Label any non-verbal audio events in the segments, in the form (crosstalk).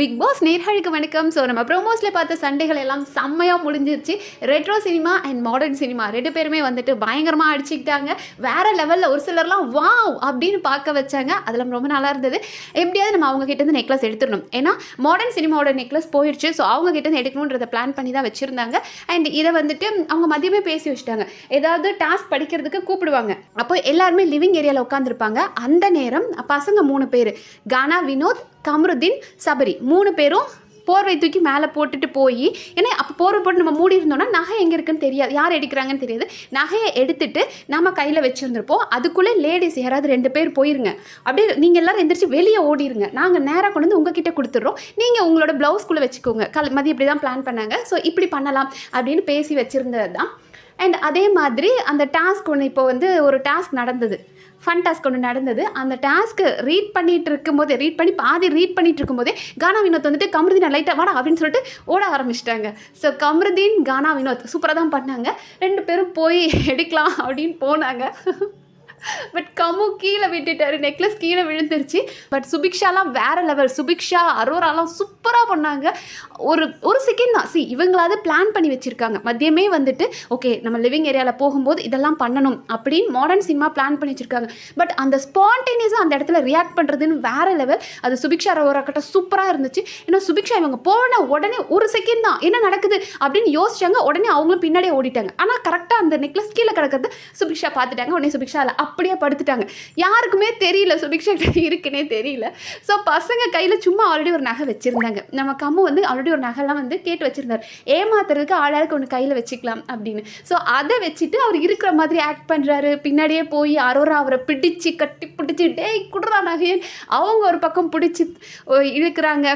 Big pass நேர்களுக்கு வணக்கம். So நம்ம ப்ரோமோஸில் பார்த்த சண்டைகள் எல்லாம் செம்மையாக முடிஞ்சிருச்சு. Retro cinema and modern cinema ரெண்டு பேருமே வந்துட்டு பயங்கரமாக அடிச்சுக்கிட்டாங்க. வேற லெவலில் ஒரு சிலர்லாம் வாவ்! அப்படின்னு பார்க்க வச்சாங்க. அதெல்லாம் ரொம்ப நல்லா இருந்தது. எப்படியாவது நம்ம அவங்க கிட்டேருந்து நெக்லஸ் எடுத்துடணும். ஏன்னா மாடர்ன் சினிமாவோட நெக்லஸ் போயிடுச்சு ஸோ அவங்க கிட்டேருந்து எடுக்கணுன்றத பிளான் பண்ணி தான் வச்சுருந்தாங்க. அண்ட் இதை வந்துட்டு அவங்க மதியமே பேசி வச்சுட்டாங்க. ஏதாவது டாஸ்க் படிக்கிறதுக்கு கூப்பிடுவாங்க. அப்போ எல்லாருமே லிவிங் ஏரியாவில் உட்காந்துருப்பாங்க அந்த நேரம் பசங்க மூணு பேர். கானா வினோத் கம்ருதீன் சபரி. மூணு பேரும் போர்வை தூக்கி மேலே போட்டுட்டு போய் ஏன்னா அப்போ போர்வை போட்டு நம்ம மூடி இருந்தோம்னா நகை எங்கே இருக்குன்னு தெரியாது. யார் எடுக்கிறாங்கன்னு தெரியாது. நகையை எடுத்துட்டு நம்ம கையில் வச்சுருந்துருப்போம். அதுக்குள்ளே லேடிஸ் யாராவது ரெண்டு பேர் போயிருங்க. அப்படியே நீங்கள் எல்லோரும் எந்திரிச்சு வெளியே ஓடிருங்க. நாங்கள் நேராக கொண்டு வந்து உங்ககிட்ட கொடுத்துட்றோம். நீங்கள் உங்களோட ப்ளவுஸ்குள்ளே வச்சுக்கோங்க. கல் மதியம் இப்படி தான் பிளான் பண்ணாங்க. ஸோ இப்படி பண்ணலாம் அப்படின்னு பேசி வச்சுருந்தது தான் அண்ட் அதே மாதிரி அந்த டாஸ்க் ஒன்று இப்போ வந்து ஒரு டாஸ்க் நடந்தது. ஃபன் டாஸ்க் ஒன்று நடந்தது. அந்த டாஸ்க்கு ரீட் பண்ணிட்டு இருக்கும்போதே ரீட் பண்ணி பாதி ரீட் பண்ணிட்டு இருக்கும்போதே கானா வினோத் வந்துட்டு கமருதீன் லைட்டாக வாடா அப்படின்னு சொல்லிட்டு ஓட ஆரம்பிச்சிட்டாங்க. ஸோ கமருதீன் கானா வினோத் சூப்பராக தான் பண்ணாங்க. ரெண்டு பேரும் போய் எடுக்கலாம் அப்படின்னு போனாங்க. (laughs) பட் கமு கீழே விட்டுட்டாரு நெக்லஸ் கீழே விழுந்துருச்சு. பட் சுபிக்ஷாலாம் வேற லெவல் சுபிக்ஷா அரோராலாம் சூப்பராக பண்ணாங்க. ஒரு ஒரு செகண்ட் தான். சி இவங்களாவது பிளான் பண்ணி வச்சுருக்காங்க. மதியமே வந்துட்டு ஓகே நம்ம லிவிங் ஏரியாவில் போகும்போது இதெல்லாம் பண்ணணும் அப்படின்னு மாடர்ன் சினிமா பிளான் பண்ணி வச்சுருக்காங்க. பட் அந்த ஸ்பான்டேனியஸாக அந்த இடத்துல ரியாக்ட் பண்ணுறதுன்னு வேற லெவல் அது சுபிக்ஷா அரோரா கிட்ட சூப்பராக இருந்துச்சு. ஏன்னா சுபிக்ஷா இவங்க போன உடனே ஒரு செகண்ட் தான். என்ன நடக்குது அப்படின்னு யோசிச்சாங்க. உடனே அவங்களும் பின்னாடியே ஓடிட்டாங்க. ஆனால் கரெக்டாக அந்த நெக்லஸ் கீழே கிடக்கிறது சுபிக்ஷா பார்த்துட்டாங்க. உடனே சுபிக்ஷா இல்லை அப்படியே படுத்துட்டாங்க. யாருக்குமே தெரியல. சுபிக்ஷா இருக்குன்னே தெரியல. ஸோ பசங்க கையில் சும்மா ஆல்ரெடி ஒரு நகை வச்சுருந்தாங்க. நம்ம கம்மு வந்து ஆல்ரெடி ஒரு நகைலாம் வந்து கேட்டு வச்சுருந்தார். ஏமாத்துறதுக்கு ஆளாளுக்கு ஒன்று கையில் வச்சுக்கலாம் அப்படின்னு. ஸோ அதை வச்சுட்டு அவர் இருக்கிற மாதிரி ஆக்ட் பண்ணுறாரு பின்னாடியே போய் அரோரா அவரை பிடிச்சு கட்டி பிடிச்சி டேய் குடுறா நகையன் அவங்க ஒரு பக்கம் பிடிச்சி இழுக்கிறாங்க.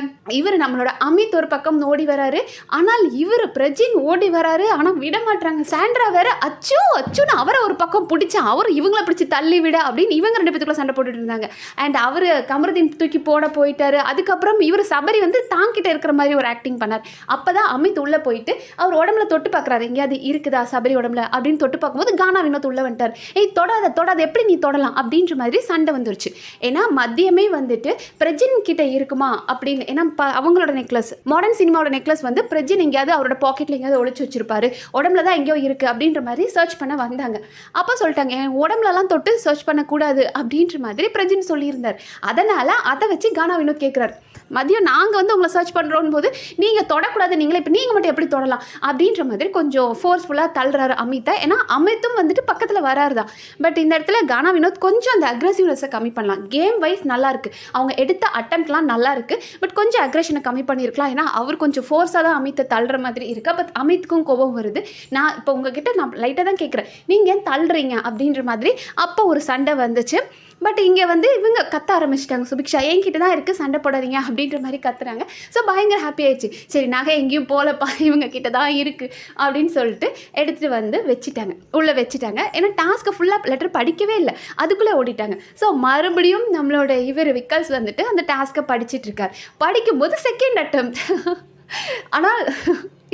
இவர் நம்மளோட அமித் ஒரு பக்கம் ஓடி வராரு. ஆனால் இவர் பிரஜின் ஓடி வராரு. ஆனால் விட மாட்டாங்க சாண்ட்ரா வேற அச்சோ அச்சுன்னு அவரை ஒரு பக்கம் பிடிச்சி அவர் இவங்கள பிடிச்சி தள்ளி விட அப்படின்னு இவங்க ரெண்டு பேத்துக்குள்ள சண்டை போட்டுட்டு இருந்தாங்க. அண்ட் அவர் கமருதீன் தூக்கி போட போயிட்டாரு. அதுக்கப்புறம் இவர் சபரி வந்து தாங்கிட்ட இருக்கிற மாதிரி ஒரு ஆக்டிங் பண்ணார். அப்போ தான் அமித் உள்ளே போயிட்டு அவர் உடம்புல தொட்டு பார்க்குறாரு எங்கேயாவது இருக்குதா சபரி உடம்புல? அப்படின்னு தொட்டு பார்க்கும்போது கானா வினோத் உள்ள வந்துட்டார். ஏய் தொடாத தொடாத. எப்படி நீ தொடலாம்? அப்படின்ற மாதிரி சண்டை வந்துருச்சு. ஏன்னா மதியமே வந்துட்டு பிரஜின் கிட்ட இருக்குமா அப்படின்னு ஏன்னா அவங்களோட நெக்லஸ் மாடர்ன் சினிமாவோட நெக்லஸ் வந்து பிரஜின் எங்கேயாவது அவரோட பாக்கெட்டில் எங்கேயாவது ஒழிச்சு வச்சிருப்பாரு. உடம்புல தான் எங்கேயோ இருக்கு அப்படின்ற மாதிரி சர்ச் பண்ண வந்தாங்க. அப்போ சொல்லிட்டாங்க என் உடம்புலலாம் தொட்டு சர்ச் பண்ணக்கூடாது அப்படின்ற மாதிரி பிரஜின் சொல்லியிருந்தார். அதனால அதை வச்சு கானா வினோத் கேட்குறாரு மதியம் நாங்கள் வந்து உங்களை சர்ச் பண்ணுறோம் போது நீங்கள் தொடக்கூடாது நீங்களே இப்போ நீங்கள் மட்டும் எப்படி தொடலாம்? அப்படின்ற மாதிரி கொஞ்சம் ஃபோர்ஸ்ஃபுல்லாக தள்ளுறாரு அமித்தை ஏன்னா அமித்தும் வந்துட்டு பக்கத்தில் வராரு தான். பட் இந்த இடத்துல கானா வினோத் கொஞ்சம் அந்த அக்ரெசிவ்னஸை கம்மி பண்ணலாம். கேம் வைஸ் நல்லாயிருக்கு அவங்க எடுத்த அட்டம்ப்ட்லாம் நல்லாயிருக்கு பட் கொஞ்சம் அக்ரெஷனை கம்மி பண்ணியிருக்கலாம் ஏன்னா அவர் கொஞ்சம் ஃபோர்ஸாக தான் அமித்தை தள்ளுற மாதிரி இருக்கா. பட் அமித்துக்கும் கோபம் வருது. நான் இப்போ உங்ககிட்ட நான் லைட்டாக தான் கேட்குறேன் நீங்கள் ஏன் தள்ளுறீங்க? அப்படின்ற மாதிரி அப்போ ஒரு சண்டை வந்துச்சு. பட் இங்கே வந்து இவங்க கத்த ஆரம்பிச்சிட்டாங்க. சுபிக்ஷா என்கிட்ட தான் இருக்குது சண்டை போடாதீங்க அப்படின்ற மாதிரி கத்துறாங்க. ஸோ பயங்கர ஹாப்பி ஆயிடுச்சு. சரி நகை எங்கேயும் போகலப்பா இவங்க கிட்ட தான் இருக்குது அப்படின்னு சொல்லிட்டு எடுத்துகிட்டு வந்து வச்சுட்டாங்க. உள்ளே வச்சுட்டாங்க. ஏன்னா டாஸ்க்கை ஃபுல்லாக லெட்டர் படிக்கவே இல்லை. அதுக்குள்ளே ஓடிட்டாங்க. ஸோ மறுபடியும் நம்மளோட இவர் விக்கல்ஸ் வந்துட்டு அந்த டாஸ்க்கை படிச்சுட்டு இருக்கார். படிக்கும்போது செகண்ட் அட்டம் (laughs) ஆனால்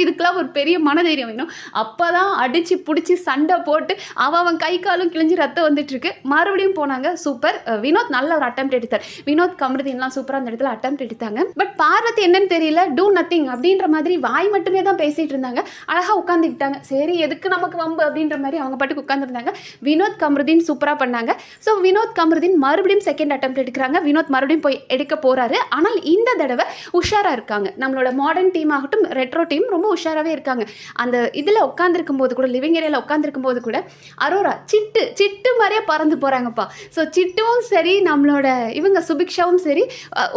இதுக்கெல்லாம் ஒரு பெரிய மனதைரியம் வேணும். அப்போ தான் அடித்து பிடிச்சி சண்டை போட்டு அவன் அவன் கை காலும் கிழிஞ்சு ரத்தம் வந்துட்டுருக்கு. மறுபடியும் போனாங்க. சூப்பர். வினோத் நல்ல ஒரு அட்டம் எடுத்தார். வினோத் கமருதீன்லாம் சூப்பராக அந்த இடத்துல அட்டம் எடுத்தாங்க. பட் பார்வதி என்னன்னு தெரியல. டூ நத்திங் அப்படின்ற மாதிரி வாய் மட்டுமே தான் பேசிகிட்டு இருந்தாங்க. அழகாக உட்காந்துக்கிட்டாங்க சரி எதுக்கு நமக்கு வம்பு? அப்படின்ற மாதிரி அவங்க பாட்டுக்கு உட்காந்துருந்தாங்க வினோத் கமருதீன் சூப்பராக பண்ணாங்க. ஸோ வினோத் கமருதீன் மறுபடியும் செகண்ட் அட்டம் எடுக்கிறாங்க. வினோத் மறுபடியும் போய் எடுக்க போகிறாரு ஆனால் இந்த தடவை உஷாராக இருக்காங்க. நம்மளோட மாடர்ன் டீம் ஆகட்டும் ரெட்ரோ டீம் ரொம்ப உஷாராகவே இருக்காங்க. அந்த இதில் உட்காந்துருக்கும் போது கூட லிவிங் ஏரியாவில் உட்காந்துருக்கும் போது கூட அரோரா சிட்டு சிட்டு மாதிரியே பறந்து போகிறாங்கப்பா ஸோ சிட்டுவும் சரி நம்மளோட இவங்க சுபிக்ஷாவும் சரி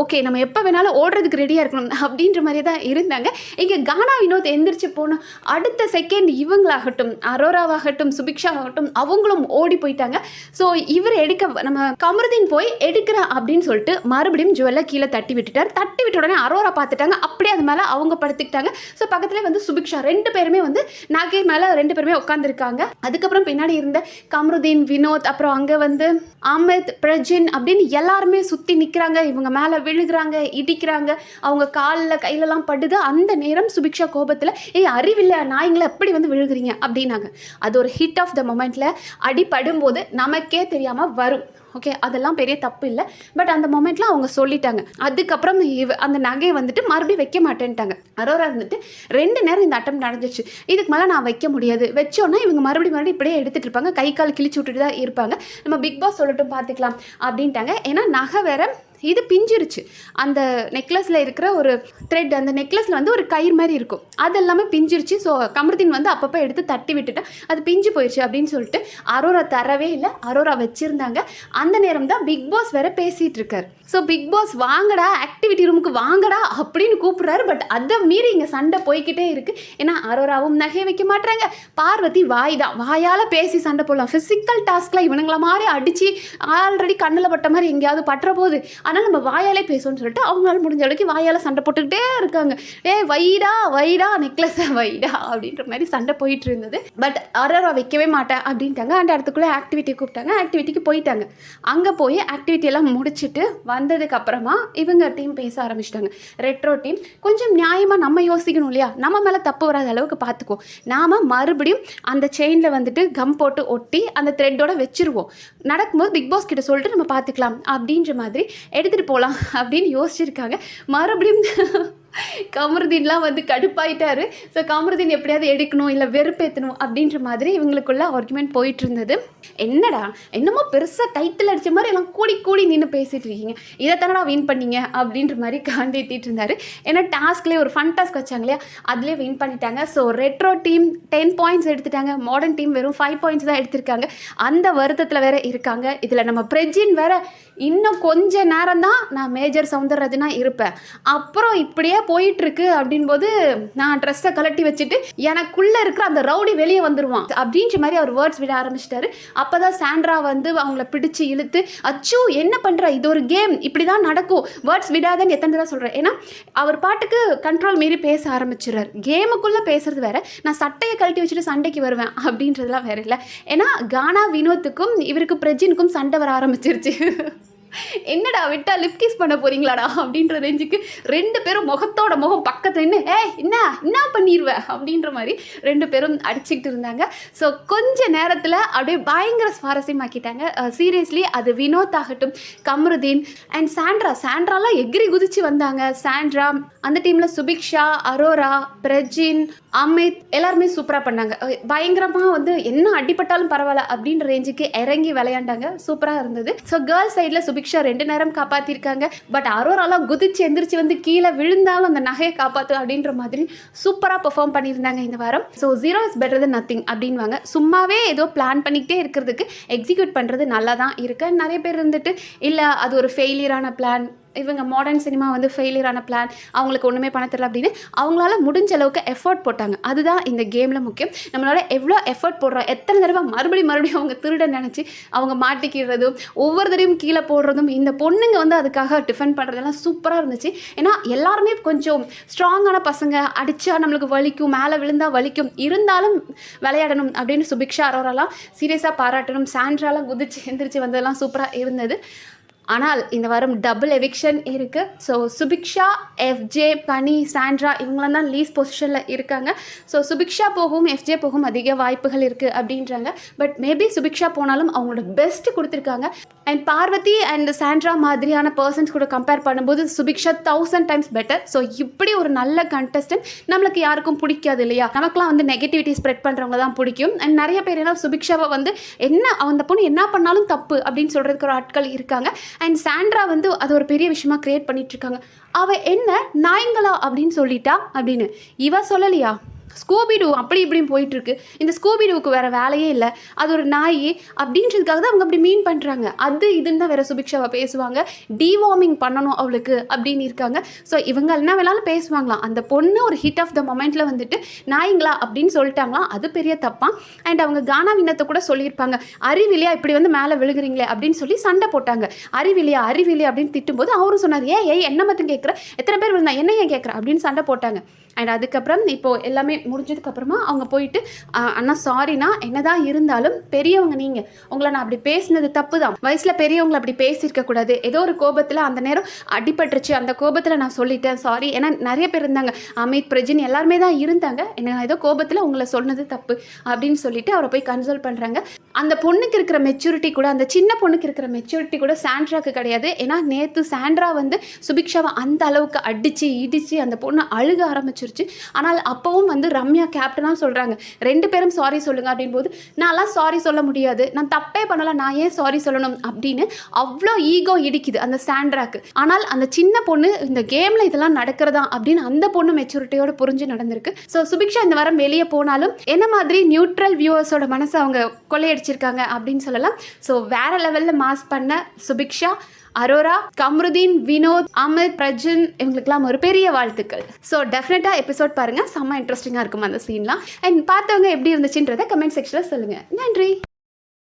ஓகே நம்ம எப்போ வேணாலும் ஓடுறதுக்கு ரெடியாக இருக்கணும் அப்படின்ற மாதிரியே தான் இருந்தாங்க. இங்கே கானா வினோத் எந்திரிச்சு போனோம் அடுத்த செகண்ட் இவங்களாகட்டும் அரோராவாகட்டும் சுபிக்ஷாவாகட்டும் அவங்களும் ஓடி போயிட்டாங்க. ஸோ இவர் எடுக்க நம்ம கமருதீன் போய் எடுக்கிற அப்படின்னு சொல்லிட்டு மறுபடியும் ஜுவல்ல கீழே தட்டி விட்டுட்டார். தட்டி விட்ட உடனே அரோரா பார்த்துட்டாங்க. அப்படியே அது மேலே அவங்க படுத்துக்கிட்டாங்க. ஸோ பக்கத்தில் வந்து சுபிக்ஷா. ரெண்டு பேருமே வந்து நகை மேலே ரெண்டு பேருமே உட்காந்துருக்காங்க அதுக்கப்புறம் பின்னாடி இருந்த கமருதீன் வினோத் அப்புறம் அங்கே வந்து அமித் பிரஜின் அப்படின்னு எல்லாருமே சுற்றி நிற்கிறாங்க இவங்க மேலே விழுகிறாங்க இடிக்கிறாங்க. அவங்க காலில் கையிலலாம் படுது. அந்த நேரம் சுபிக்ஷா கோபத்தில் ஏய் அறிவில்லை நாய்ங்களை எப்படி வந்து விழுகிறீங்க? அப்படின்னாங்க. அது ஒரு ஹிட் ஆஃப் த மொமெண்ட்டில் அடிப்படும் போது நமக்கே தெரியாமல் வரும். ஓகே அதெல்லாம் பெரிய தப்பு இல்லை. பட் அந்த மொமெண்ட்டில் அவங்க சொல்லிட்டாங்க. அதுக்கப்புறம் இவ அந்த நகையை வந்துட்டு மறுபடியும் வைக்க மாட்டேன்ட்டாங்க. அரோரா இருந்துட்டு ரெண்டு நேரம் இந்த அட்டம் நடந்துச்சு. இதுக்கு மேலே நான் வைக்க முடியாது. வச்சோன்னா இவங்க மறுபடியும் மறுபடியும் இப்படியே எடுத்துட்டு இருப்பாங்க. கை கால் கிழிச்சு விட்டுட்டு தான் இருப்பாங்க. நம்ம பிக் பாஸ் சொல்லட்டும் பார்த்துக்கலாம். அப்படின்ட்டாங்க. ஏன்னா நகை வேற இது பிஞ்சிருச்சு. அந்த நெக்லஸில் இருக்கிற ஒரு த்ரெட் அந்த நெக்லஸில் வந்து ஒரு கயிறு மாதிரி இருக்கும். அது எல்லாமே பிஞ்சிருச்சு. ஸோ கமருதீன் வந்து அப்பப்போ எடுத்து தட்டி விட்டுட்டு அது பிஞ்சு போயிடுச்சு அப்படின்னு சொல்லிட்டு அரோரா தரவே இல்லை. அரோரா வச்சுருந்தாங்க. அந்த நேரம் தான் பிக் பாஸ் வேற பேசிகிட்டு இருக்கார். ஸோ பிக் பாஸ் வாங்கடா ஆக்டிவிட்டி ரூமுக்கு வாங்கடா அப்படின்னு கூப்பிட்றாரு. பட் அதை மீறி இங்கே சண்டை போய்கிட்டே இருக்குது ஏன்னா அரோராவும் நகையை வைக்க மாட்டாங்க பார்வதி வாய் தான். வாயால் பேசி சண்டை போடலாம். ஃபிசிக்கல் டாஸ்கில் இவனுங்கள மாதிரி அடித்து ஆல்ரெடி கண்ணில் பட்ட மாதிரி எங்கேயாவது பட்டுற போகுது ஆனால் நம்ம வாயாலே பேசுவோம்னு சொல்லிட்டு அவங்களால முடிஞ்ச அளவுக்கு வாயால் சண்டை போட்டுக்கிட்டே இருக்காங்க. ஏ வைடா வைடா நெக்லஸை வைடா அப்படின்ற மாதிரி சண்டை போயிட்டு இருந்தது. பட் அரரா வைக்கவே மாட்டேன் அப்படின்ட்டாங்க. அண்ட் அடுத்துக்குள்ளே ஆக்டிவிட்டி கூப்பிட்டாங்க. ஆக்டிவிட்டிக்கு போயிட்டாங்க. அங்கே போய் ஆக்டிவிட்டி எல்லாம் முடிச்சுட்டு வந்ததுக்கு அப்புறமா இவங்க டீம் பேச ஆரம்பிச்சிட்டாங்க. ரெட்ரோ டீம் கொஞ்சம் நியாயமாக நம்ம யோசிக்கணும் இல்லையா? நம்ம மேலே தப்பு வராத அளவுக்கு பார்த்துக்குவோம் நாம் மறுபடியும் அந்த செயினில் வந்துட்டு கம் போட்டு ஒட்டி அந்த த்ரெட்டோட வச்சிருவோம். நடக்கும்போது பிக் பாஸ் கிட்ட சொல்லிட்டு நம்ம பார்த்துக்கலாம் அப்படின்ற மாதிரி எடுத்துகிட்டு போகலாம் அப்படின்னு யோசிச்சிருக்காங்க. மறுபடியும் கமருதீன்லாம் வந்து கடுப்பாயிட்டாரு. ஸோ கமருதீன் எப்படியாவது எடுக்கணும் இல்லை வெறுப்பேற்றணும் அப்படின்ற மாதிரி இவங்களுக்குள்ள ஆர்குமெண்ட் போயிட்டு இருந்தது என்னடா என்னமோ பெருசாக டைட்டில் அடித்த மாதிரி எல்லாம் கூடி கூடி நின்று பேசிட்டு இருக்கீங்க. இதை தானடா வின் பண்ணீங்க அப்படின்ற மாதிரி காண்டேத்திட்டு இருந்தாரு. ஏன்னா டாஸ்க்லேயே ஒரு ஃபன் டாஸ்க் வச்சாங்க இல்லையா? அதுலேயே வின் பண்ணிட்டாங்க. So retro team ten points எடுத்துட்டாங்க. மாடர்ன் டீம் வெறும் ஃபைவ் பாயிண்ட்ஸ் தான் எடுத்திருக்காங்க. அந்த வருத்தத்தில் வேற இருக்காங்க. இதில் நம்ம பிரஜின் வேற இன்னும் கொஞ்ச நேரம் தான் நான் மேஜர் சவுந்தரராஜனாக இருப்பேன். அப்புறம் இப்படியே சரியாக போயிட்டுருக்கு அப்படின்போது நான் ட்ரெஸ்ஸை கலட்டி வச்சுட்டு எனக்குள்ளே இருக்கிற அந்த ரவுடி வெளியே வந்துடுவான் அப்படின்ற மாதிரி அவர் வேர்ட்ஸ் விட ஆரம்பிச்சிட்டாரு. அப்போ தான் சாண்ட்ரா வந்து அவங்கள பிடிச்சு இழுத்து அச்சோ என்ன பண்ணுற இது ஒரு கேம் இப்படி தான் நடக்கும். வேர்ட்ஸ் விடாதன்னு எத்தனை தடவை சொல்கிறேன் ஏன்னா அவர் பாட்டுக்கு கண்ட்ரோல் மீறி பேச ஆரம்பிச்சிடுறாரு. கேமுக்குள்ளே பேசுறது வேற. நான் சட்டையை கழட்டி வச்சுட்டு சண்டைக்கு வருவேன் அப்படின்றதுலாம் வேற இல்லை. ஏன்னா கானா வினோத்துக்கும் இவருக்கு பிரஜினுக்கும் சண்டை வர ஆரம்பிச்சிருச்சு. (laughs) என்னடா விட்டா லிப் கிஸ் பண்ண போறீங்களாடா அப்படின்ற ரேஞ்சுக்கு ரெண்டு பேரும் முகத்தோட முகம் பக்கத்துல நின்று ஏ என்ன என்ன பண்ணிடுவேன் அப்படின்ற மாதிரி ரெண்டு பேரும் அடிச்சுக்கிட்டு இருந்தாங்க. ஸோ கொஞ்ச நேரத்தில் அப்படியே பயங்கர சுவாரஸ்யமாக்கிட்டாங்க. Uh, சீரியஸ்லி அது வினோத் ஆகட்டும் கம்ருதீன் அண்ட் சாண்ட்ரா சாண்ட்ராலாம் எகிரி குதிச்சு வந்தாங்க. சாண்ட்ரா அந்த டீமில் சுபிக்ஷா அரோரா பிரஜின் அமித் எல்லாருமே சூப்பராக பண்ணாங்க. பயங்கரமாக வந்து என்ன அடிபட்டாலும் பரவாயில்ல அப்படின்ற ரேஞ்சுக்கு இறங்கி விளையாண்டாங்க. சூப்பராக இருந்தது. ஸோ கேர்ள்ஸ் சைடில் சுபிக்ஷா ரெண்டு நேரம் காப்பாற்றிருக்காங்க பட் அரோராலாம் குதிச்சு எந்திரிச்சு வந்து கீழே விழுந்தாலும் அந்த நகையை காப்பாற்று அப்படின்ற மாதிரி சூப்பராக பெர்ஃபார்ம் பண்ணியிருந்தாங்க இந்த வாரம். So zero is better than nothing அப்படின்வாங்க சும்மாவே ஏதோ பிளான் பண்ணிக்கிட்டே இருக்கிறதுக்கு எக்ஸிக்யூட் பண்ணுறது நல்லா தான் இருக்கு. நிறைய பேர் இருந்துட்டு இல்லை அது ஒரு ஃபெயிலியரான பிளான் இவங்க மாடர்ன் சினிமா வந்து ஃபெயிலியரான பிளான் அவங்களுக்கு ஒன்றுமே பண்ண தெரியல அப்படின்னு அவங்களால முடிஞ்ச அளவுக்கு எஃபர்ட் போட்டாங்க. அதுதான் இந்த கேமில் முக்கியம். நம்மளால் எவ்வளோ எஃபர்ட் போடுறோம் எத்தனை தடவை மறுபடியும் மறுபடியும் அவங்க திருட நினச்சி அவங்க மாட்டிக்கிறதும் ஒவ்வொரு தடவையும் கீழே போடுறதும் இந்த பொண்ணுங்க வந்து அதுக்காக டிஃபெண்ட் பண்ணுறதெல்லாம் சூப்பராக இருந்துச்சு. ஏன்னா எல்லாருமே கொஞ்சம் ஸ்ட்ராங்கான பசங்க அடித்தா நம்மளுக்கு வலிக்கும் மேலே விழுந்தால் வலிக்கும் இருந்தாலும் விளையாடணும் அப்படின்னு சுபிக்ஷா அரோராலாம் சீரியஸாக பாராட்டணும் சாண்ட்ராலாம் குதிச்சு எந்திரிச்சு வந்ததெல்லாம் சூப்பராக இருந்தது. ஆனால் இந்த வாரம் டபுள் எவிக்ஷன் இருக்குது ஸோ சுபிக்ஷா எஃப்ஜே பனி சாண்ட்ரா இவங்களாம் தான் லீஸ் பொசிஷனில் இருக்காங்க. ஸோ சுபிக்ஷா போகும் எஃப்ஜே போகும் அதிக வாய்ப்புகள் இருக்குது அப்படின்றாங்க. பட் மேபி சுபிக்ஷா போனாலும் அவங்களோட பெஸ்ட் கொடுத்துருக்காங்க. அண்ட் பார்வதி அண்ட் சாண்ட்ரா மாதிரியான பர்சன்ஸ் கூட கம்பேர் பண்ணும்போது Subiksha thousand times better so இப்படி ஒரு நல்ல கண்டஸ்டன்ட் நம்மளுக்கு யாருக்கும் பிடிக்காது இல்லையா? நமக்குலாம் வந்து நெகட்டிவிட்டி ஸ்ப்ரெட் பண்ணுறவங்க தான் பிடிக்கும். அண்ட் நிறைய பேர் என்ன சுபிக்ஷாவை வந்து என்ன அந்த பொண்ணு என்ன பண்ணாலும் தப்பு அப்படின்னு சொல்கிறதுக்கு ஒரு ஆட்கள் இருக்காங்க. அண்ட் சாண்ட்ரா வந்து அது ஒரு பெரிய விஷயமா கிரியேட் பண்ணிட்டு இருக்காங்க. அவ என்ன நாய்ங்களா அப்படின்னு சொல்லிட்டா அப்படின்னு. இவ சொல்லலையா? ஸ்கூபிடு அப்படி இப்படின்னு போயிட்டு இருக்கு இந்த ஸ்கூபிடுவுக்கு வேற வேலையே இல்லை. அது ஒரு நாய் அப்படின்றதுக்காக தான் அவங்க அப்படி மீன் பண்ணுறாங்க அது இதுன்னு தான் வேற சுபிக்ஷாவை பேசுவாங்க. டிவார்மிங் பண்ணணும் அவளுக்கு அப்படின்னு இருக்காங்க. ஸோ இவங்க என்ன வேணாலும் பேசுவாங்களாம். அந்த பொண்ணு ஒரு ஹிட் ஆஃப் த மொமெண்ட்டில் வந்துட்டு நாய்ங்களா அப்படின்னு சொல்லிட்டாங்களாம். அது பெரிய தப்பாக அண்ட் அவங்க கானா வினத்தை கூட சொல்லியிருப்பாங்க. அறிவிலியா இப்படி வந்து மேலே விழுகுறீங்களே அப்படின்னு சொல்லி சண்டை போட்டாங்க. அறிவிலியா அறிவிலியா அப்படின்னு திட்டும்போது அவரும் சொன்னார் ஏன் ஏய் என்ன மட்டும் கேட்குற எத்தனை பேர் விழுந்தா? என்ன ஏன் கேட்குற அப்படின்னு சண்டை போட்டாங்க. அண்ட் அதுக்கப்புறம் இப்போது எல்லாமே முடிஞ்சதுக்கப்புறமா அவங்க போயிட்டு அண்ணா சாரினா என்னதான் இருந்தாலும் பெரியவங்க நீங்கள் உங்களை நான் அப்படி பேசினது தப்பு தான் வயசில் பெரியவங்களை அப்படி பேசியிருக்க கூடாது. ஏதோ ஒரு கோபத்தில் அந்த நேரம் அடிபட்டுருச்சு. அந்த கோபத்தில் நான் சொல்லிட்டேன் சாரி ஏன்னா நிறைய பேர் இருந்தாங்க. அமித் பிரஜின் எல்லாருமே தான் இருந்தாங்க. என்ன ஏதோ கோபத்தில் உங்களை சொன்னது தப்பு அப்படின்னு சொல்லிட்டு அவரை போய் கன்சல்ட் பண்ணுறாங்க அந்த பொண்ணுக்கு இருக்கிற மெச்சூரிட்டி கூட அந்த சின்ன பொண்ணுக்கு இருக்கிற மெச்சூரிட்டி கூட சாண்ட்ராக்கு கிடையாது. ஏன்னா நேற்று சாண்ட்ரா வந்து சுபிக்ஷாவை அந்த அளவுக்கு அடித்து இடித்து அந்த பொண்ணு அழுக ஆரம்பிச்சிருச்சு. ஆனால் அப்போவும் வந்து ரம்யா கேப்டனாக சொல்கிறாங்க ரெண்டு பேரும் சாரி சொல்லுங்க அப்படின் போது நான்லாம் சாரி சொல்ல முடியாது. நான் தப்பே பண்ணலாம் நான் ஏன் சாரி சொல்லணும்? அப்படின்னு அவ்வளோ ஈகோ இடிக்குது அந்த சாண்ட்ராக்கு. ஆனால் அந்த சின்ன பொண்ணு இந்த கேமில் இதெல்லாம் நடக்கிறதா அப்படின்னு அந்த பொண்ணு மெச்சூரிட்டியோட புரிஞ்சு நடந்திருக்கு. ஸோ சுபிக்ஷா இந்த வாரம் வெளியே போனாலும் என்ன மாதிரி நியூட்ரல் வியூவர்ஸோட மனசை அவங்க கொள்ளையடிச்சிருக்காங்க அப்படின்னு சொல்லலாம். ஸோ வேற லெவலில் மாஸ் பண்ண சுபிக்ஷா அரோரா கம்ருதீன் வினோத் அமித் பிரஜன் இவங்களுக்குலாம் ஒரு பெரிய வாழ்த்துக்கள். ஸோ டெஃபினட்டாக எபிசோட் பாருங்கள் செம்ம இன்ட்ரெஸ்டிங்காக இருக்கும் அந்த சீன்லாம் அண்ட் பார்த்தவங்க எப்படி இருந்துச்சுன்றதை கமெண்ட் செக்ஷனில் சொல்லுங்கள் நன்றி.